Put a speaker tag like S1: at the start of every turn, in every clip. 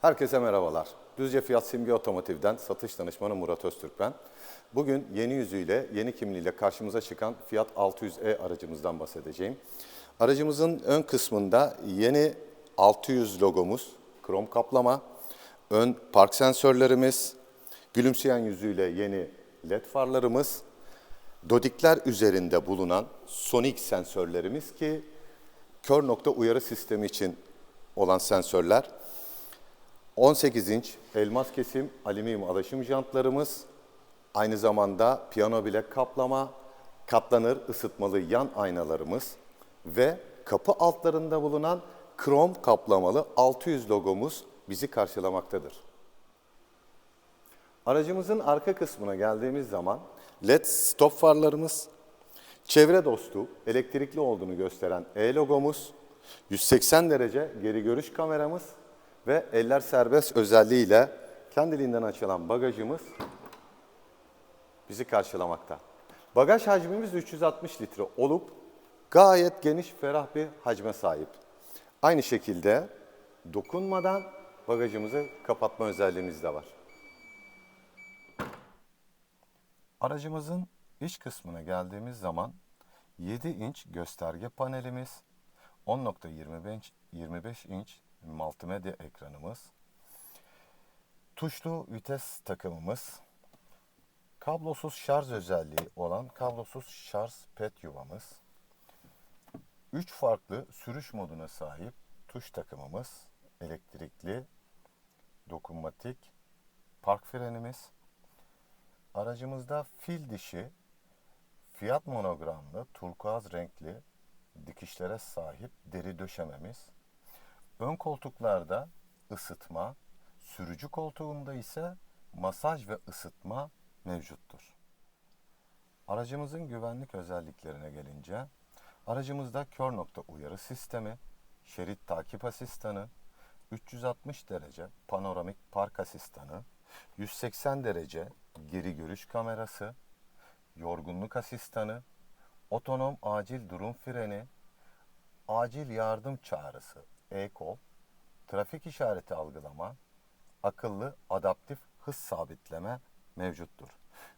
S1: Herkese merhabalar. Düzce Fiyat Simge Otomotiv'den satış danışmanı Murat Öztürk ben. Bugün yeni yüzüyle, yeni kimliğiyle karşımıza çıkan Fiat 600e aracımızdan bahsedeceğim. Aracımızın ön kısmında yeni 600 logomuz, krom kaplama, ön park sensörlerimiz, gülümseyen yüzüyle yeni led farlarımız, dodikler üzerinde bulunan sonik sensörlerimiz ki kör nokta uyarı sistemi için olan sensörler, 18 inç elmas kesim alüminyum alaşım jantlarımız, aynı zamanda piyano bilek kaplama, katlanır ısıtmalı yan aynalarımız ve kapı altlarında bulunan krom kaplamalı 600 logomuz bizi karşılamaktadır. Aracımızın arka kısmına geldiğimiz zaman LED stop farlarımız, çevre dostu, elektrikli olduğunu gösteren E logomuz, 180 derece geri görüş kameramız ve eller serbest özelliğiyle kendiliğinden açılan bagajımız bizi karşılamakta. Bagaj hacmimiz 360 litre olup gayet geniş, ferah bir hacme sahip. Aynı şekilde dokunmadan bagajımızı kapatma özelliğimiz de var. Aracımızın iç kısmına geldiğimiz zaman 7 inç gösterge panelimiz, 10.25 25 inç multimedya ekranımız, tuşlu vites takımımız, kablosuz şarj özelliği olan kablosuz şarj pet yuvamız, 3 farklı sürüş moduna sahip tuş takımımız, elektrikli, dokunmatik, park frenimiz, Aracımızda fil dişi, fiyat monogramlı, turkuaz renkli dikişlere sahip deri döşememiz. Ön koltuklarda ısıtma, sürücü koltuğunda ise masaj ve ısıtma mevcuttur. Aracımızın güvenlik özelliklerine gelince, aracımızda kör nokta uyarı sistemi, şerit takip asistanı, 360 derece panoramik park asistanı, 180 derece geri görüş kamerası, yorgunluk asistanı, otonom acil durum freni, acil yardım çağrısı, e-kol, trafik işareti algılama, akıllı adaptif hız sabitleme mevcuttur.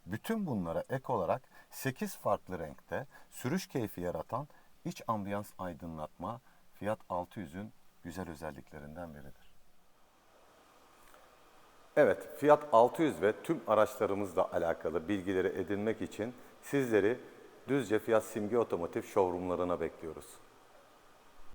S1: Bütün bunlara ek olarak 8 farklı renkte sürüş keyfi yaratan iç ambiyans aydınlatma Fiat 600'ün güzel özelliklerinden biridir. Evet, Fiat 600 ve tüm araçlarımızla alakalı bilgileri edinmek için sizleri Düzce Fiyat Simge Otomotiv showroomlarına bekliyoruz.